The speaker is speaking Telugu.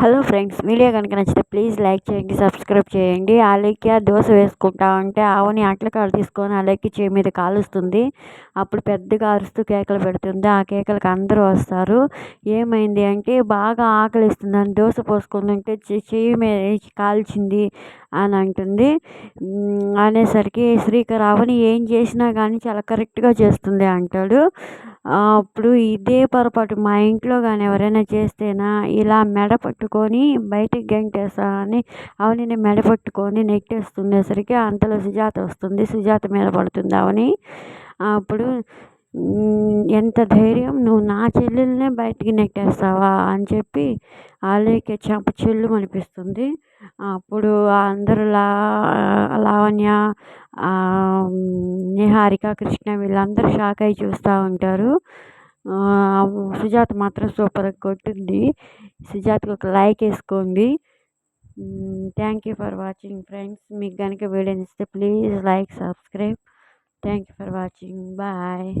హలో ఫ్రెండ్స్ వీడియో కనుక నచ్చితే ప్లీజ్ లైక్ చేయండి సబ్స్క్రైబ్ చేయండి. అలాగే దోశ వేసుకుంటా ఉంటే ఆవుని అట్ల కాలు తీసుకొని అలాగే చేయి మీద కాలుస్తుంది. అప్పుడు పెద్దగా అరుస్తూ కేకలు పెడుతుంది. ఆ కేకలకు అందరూ వస్తారు. ఏమైంది అంటే బాగా ఆకలిస్తుందని దోశ పోసుకొని చేయి మీద కాల్చింది అని అంటుంది. అనేసరికి శ్రీకర్ ఆవుని ఏం చేసినా కానీ చాలా కరెక్ట్గా చేస్తుంది అంటాడు. అప్పుడు ఇదే పొరపాటు మా ఇంట్లో కానీ ఎవరైనా చేస్తేనా ఇలా మెడ పట్టుకొని బయటికి గెంటేస్తానని అవనిని మెడ పట్టుకొని నెట్టేస్తుండేసరికి అంతలో సుజాత వస్తుంది. సుజాత మీద పడుతుంది అవని. అప్పుడు ఎంత ధైర్యం? నువ్వు నా చెల్లెల్నే బయటికి నెట్టేస్తావా అని చెప్పి ఆలేఖ్య చెంప చెల్లు అనిపిస్తుంది అప్పుడు అందరూ లా లావణ్య నిహారిక కృష్ణ వీళ్ళందరూ షాక్ అయి చూస్తూ ఉంటారు. సుజాత మాత్రం సూపర్గా కొట్టింది. సుజాతకు ఒక లైక్ వేసుకోండి. Thank you for watching friends. మీకు కనుక వీడియో ఇస్తే please like subscribe. Thank you for watching. Bye.